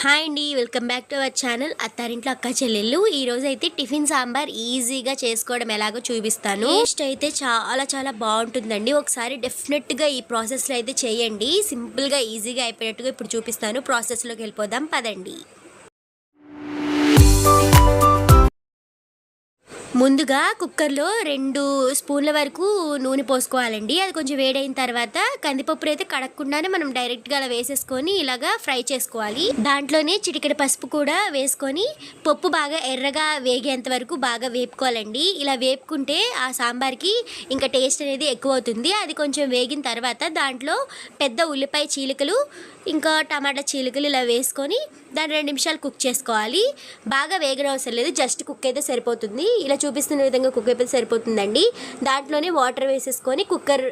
Hi అండి welcome back to our channel అత్తారింట్లో అక్క చెల్లెళ్ళు. ఈ రోజు అయితే టిఫిన్ సాంబార్ ఈజీగా చేసుకోవడం ఎలాగో చూపిస్తాను. టేస్ట్ అయితే చాలా చాలా బాగుంటుందండి. ఒకసారి డెఫినెట్గా ఈ ప్రాసెస్లో అయితే చేయండి. సింపుల్గా ఈజీగా అయిపోయినట్టుగా ఇప్పుడు చూపిస్తాను. ప్రాసెస్లోకి వెళ్ళిపోదాం పదండి. ముందుగా కుక్కర్లో రెండు స్పూన్ల వరకు నూనె పోసుకోవాలండి. అది కొంచెం వేడైన తర్వాత కందిపప్పులు అయితే కడగకుండానే మనం డైరెక్ట్గా అలా వేసేసుకొని ఇలాగా ఫ్రై చేసుకోవాలి. దాంట్లోనే చిటికెడ పసుపు కూడా వేసుకొని పప్పు బాగా ఎర్రగా వేగేంత వరకు బాగా వేపుకోవాలండి. ఇలా వేపుకుంటే ఆ సాంబార్కి ఇంకా టేస్ట్ అనేది ఎక్కువ అవుతుంది అది కొంచెం వేగిన తర్వాత దాంట్లో పెద్ద ఉల్లిపాయ చీలికలు ఇంకా టమాటా చీలికలు ఇలా వేసుకొని దాన్ని రెండు నిమిషాలు కుక్ చేసుకోవాలి. బాగా వేగన అవసరం లేదు. జస్ట్ కుక్ అయితే సరిపోతుంది. ఇలా చూపిస్తున్న విధంగా కుక్ అయిపోతే సరిపోతుందండి. దాంట్లోనే వాటర్ వేసేసుకొని కుక్కర్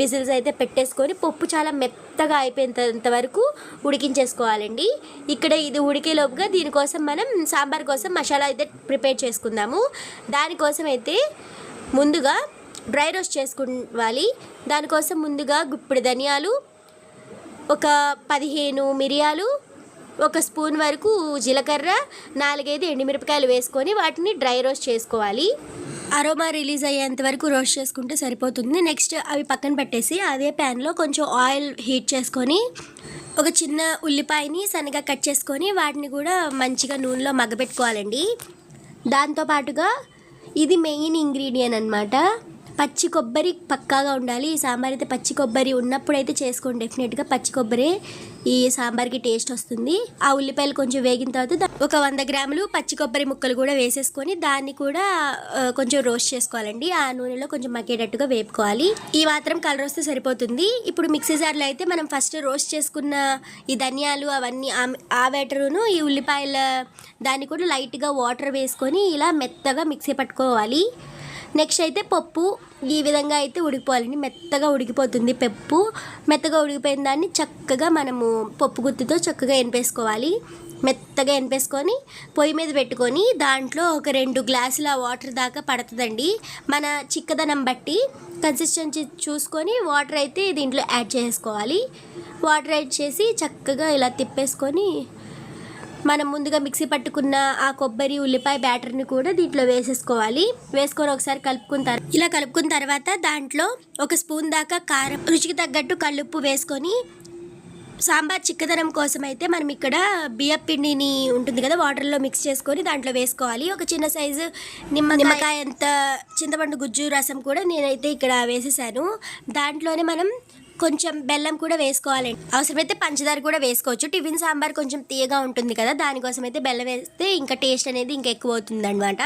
విజిల్స్ అయితే పెట్టేసుకొని పప్పు చాలా మెత్తగా అయిపోయేంత వరకు ఉడికించేసుకోవాలండి. ఇక్కడ ఇది ఉడికేలోపుగా దీనికోసం మనం సాంబార్ కోసం మసాలా అయితే ప్రిపేర్ చేసుకుందాము. దానికోసం అయితే ముందుగా డ్రై రోస్ట్ చేసుకోవాలి. దానికోసం ముందుగా గుప్పిడి ధనియాలు ఒక పదిహేను మిరియాలు ఒక స్పూన్ వరకు జీలకర్ర నాలుగైదు ఎండుమిరపకాయలు వేసుకొని వాటిని డ్రై రోస్ట్ చేసుకోవాలి. అరోమా రిలీజ్ అయ్యేంత వరకు రోస్ట్ చేసుకుంటే సరిపోతుంది. నెక్స్ట్ అవి పక్కన పెట్టేసి అదే ప్యాన్లో కొంచెం ఆయిల్ హీట్ చేసుకొని ఒక చిన్న ఉల్లిపాయని సన్నగా కట్ చేసుకొని వాటిని కూడా మంచిగా నూనెలో మగ్గబెట్టుకోవాలండి దాంతోపాటుగా ఇది మెయిన్ ఇంగ్రీడియంట్ అనమాట పచ్చి కొబ్బరి పక్కాగా ఉండాలి. ఈ సాంబార్ అయితే పచ్చి కొబ్బరి ఉన్నప్పుడైతే చేసుకోండి. డెఫినెట్గా పచ్చి కొబ్బరి ఈ సాంబార్కి టేస్ట్ వస్తుంది. ఆ ఉల్లిపాయలు కొంచెం వేగిన తర్వాత ఒక వంద గ్రాములు పచ్చి కొబ్బరి ముక్కలు కూడా వేసేసుకొని దాన్ని కూడా కొంచెం రోస్ట్ చేసుకోవాలండి. ఆ నూనెలో కొంచెం మగ్గేటట్టుగా వేపుకోవాలి. ఈ మాత్రం కలర్ వస్తే సరిపోతుంది. ఇప్పుడు మిక్సీ జార్లో అయితే మనం ఫస్ట్ రోస్ట్ చేసుకున్న ఈ ధనియాలు అవన్నీ ఆ వేటరును ఈ ఉల్లిపాయల దాన్ని కూడా లైట్గా వాటర్ వేసుకొని ఇలా మెత్తగా మిక్సీ పట్టుకోవాలి. నెక్స్ట్ అయితే పప్పు. ఈ విధంగా అయితే ఉడికిపోవాలండి మెత్తగా ఉడికిపోతుంది పప్పు. మెత్తగా ఉడికిపోయిన దాన్ని చక్కగా మనము పప్పు గుత్తితో చక్కగా ఎనిపేసుకోవాలి మెత్తగా ఎనిపేసుకొని పొయ్యి మీద పెట్టుకొని దాంట్లో ఒక రెండు గ్లాసుల వాటర్ దాకా పడుతుందండి. మన చిక్కదనం బట్టి కన్సిస్టెన్సీ చూసుకొని వాటర్ అయితే దీంట్లో యాడ్ చేసుకోవాలి. వాటర్ యాడ్ చేసి చక్కగా ఇలా తిప్పేసుకొని మనం ముందుగా మిక్సీ పట్టుకున్న ఆ కొబ్బరి ఉల్లిపాయ బ్యాటర్ని కూడా దీంట్లో వేసేసుకోవాలి. వేసుకొని ఒకసారి కలుపుకున్న తర్వాత ఇలా కలుపుకున్న తర్వాత దాంట్లో ఒక స్పూన్ దాకా కారం రుచికి తగ్గట్టు కల్లుప్పు వేసుకొని సాంబార్ చిక్కదనం కోసం అయితే మనం ఇక్కడ బియ్యం పిండిని ఉంటుంది కదా వాటర్లో మిక్స్ చేసుకొని దాంట్లో వేసుకోవాలి. ఒక చిన్న సైజు నిమ్మ నిమ్మకాయ అంత చింతపండు గుజ్జు రసం కూడా నేనైతే ఇక్కడ వేసేసాను. దాంట్లోనే మనం కొంచెం బెల్లం కూడా వేసుకోవాలండి. అవసరమైతే పంచదార కూడా వేసుకోవచ్చు. టిఫిన్ సాంబార్ కొంచెం తీయగా ఉంటుంది కదా దానికోసం అయితే బెల్లం వేస్తే ఇంకా టేస్ట్ అనేది ఇంకా ఎక్కువ అవుతుంది అనమాట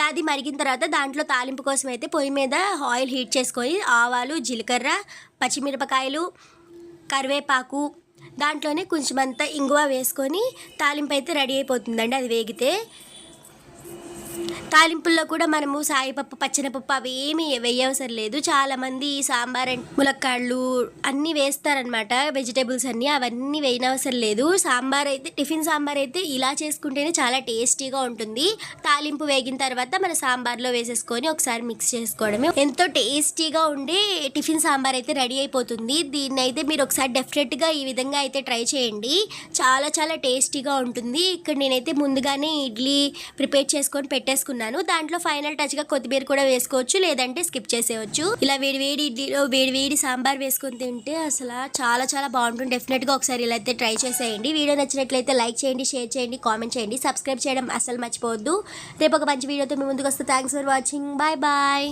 దాది మరిగిన తర్వాత దాంట్లో తాలింపు కోసం అయితే పొయ్యి మీద ఆయిల్ హీట్ చేసుకొని ఆవాలు జీలకర్ర పచ్చిమిరపకాయలు కరివేపాకు దాంట్లోనే కొంచెం అంతా ఇంగువ వేసుకొని తాలింపు అయితే రెడీ అయిపోతుందండి. అది వేగితే తాలింపుల్లో కూడా మనము సాయిపప్పు పచ్చనపప్పు అవి ఏమి వేయవసరం లేదు. చాలామంది సాంబార్ అండ్ ములక్కాళ్ళు అన్నీ వేస్తారనమాట వెజిటేబుల్స్ అన్నీ అవన్నీ వేయనవసరం లేదు. సాంబార్ అయితే టిఫిన్ సాంబార్ అయితే ఇలా చేసుకుంటేనే చాలా టేస్టీగా ఉంటుంది. తాలింపు వేగిన తర్వాత మన సాంబార్లో వేసేసుకొని ఒకసారి మిక్స్ చేసుకోవడమే. ఎంతో టేస్టీగా ఉండే టిఫిన్ సాంబార్ అయితే రెడీ అయిపోతుంది. దీన్ని అయితే మీరు ఒకసారి డెఫినెట్గా ఈ విధంగా అయితే ట్రై చేయండి. చాలా చాలా టేస్టీగా ఉంటుంది. ఇక్కడ నేనైతే ముందుగానే ఇడ్లీ ప్రిపేర్ చేసుకొని పెట్టేసుకున్నాను. దాంట్లో ఫైనల్ టచ్గా కొత్తిమీర కూడా వేసుకోవచ్చు లేదంటే స్కిప్ చేసేయచ్చు. ఇలా వేడి వేడి ఇడ్లీలో వేడి వేడి సాంబార్ వేసుకొని తింటే అసలు చాలా చాలా బాగుంటుంది. డెఫినెట్గా ఒకసారి ఇలా అయితే ట్రై చేసేయండి. వీడియో నచ్చినట్లయితే లైక్ చేయండి షేర్ చేయండి కామెంట్ చేయండి. సబ్స్క్రైబ్ చేయడం అసలు మర్చిపోవద్దు. రేపు ఒక మంచి వీడియోతో మీ ముందుకు వస్తే. Thanks for watching bye bye